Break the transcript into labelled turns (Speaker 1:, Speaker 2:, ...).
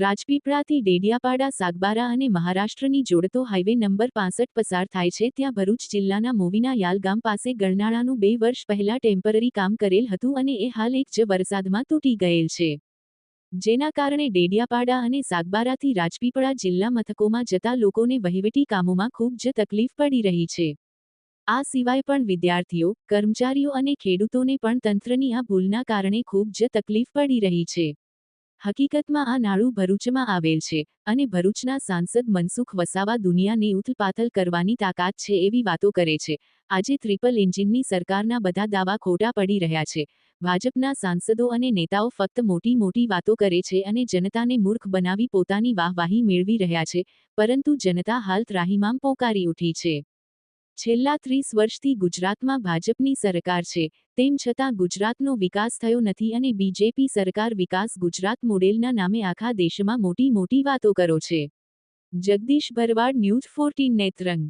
Speaker 1: રાજપીપળાથી ડેડિયાપાડા, સાગબારા અને મહારાષ્ટ્રની જોડતો હાઇવે નંબર પાસઠ પસાર થાય છે. ત્યાં ભરૂચ જિલ્લાના મોવીના યાલ ગામ પાસે ગરનાળાનું બે વર્ષ પહેલા ટેમ્પરરી કામ કરેલ હતું અને એ હાલ એક જ વરસાદમાં તૂટી ગયેલ છે. જેના કારણે ડેડિયાપાડા અને સાગબારાથી રાજપીપળા જિલ્લા મથકોમાં જતા લોકોને વહીવટી કામોમાં ખૂબ જ તકલીફ પડી રહી છે. આ સિવાય પણ વિદ્યાર્થીઓ, કર્મચારીઓ અને ખેડૂતોને પણ તંત્રની આ ભૂલના કારણે ખૂબ જ તકલીફ પડી રહી છે. હકીકતમાં આ નાળું ભરૂચમાં આવેલ છે અને ભરૂચના સાંસદ મનસુખ વસાવા દુનિયાને ઉથલપાથલ કરવાની તાકાત છે એવી વાતો કરે છે. આજે ટ્રિપલ એન્જિનની સરકારના બધા દાવા ખોટા પડી રહ્યા છે. ભાજપના સાંસદો અને નેતાઓ ફક્ત મોટી મોટી વાતો કરે છે અને જનતાને મૂર્ખ બનાવી પોતાની વાહવાહી મેળવી રહ્યા છે, પરંતુ જનતા હાલ ત્રાહિમામ પોકારી ઉઠી છે. છેલ્લા ત્રીસ વર્ષથી ગુજરાતમાં ભાજપની સરકાર છે, તેમ છતાં ગુજરાતનો વિકાસ થયો નથી અને બીજેપી સરકાર વિકાસ ગુજરાત મોડેલના નામે આખા દેશમાં મોટી મોટી વાતો કરો છે. Jagdish Bharwad news fourteen Netrang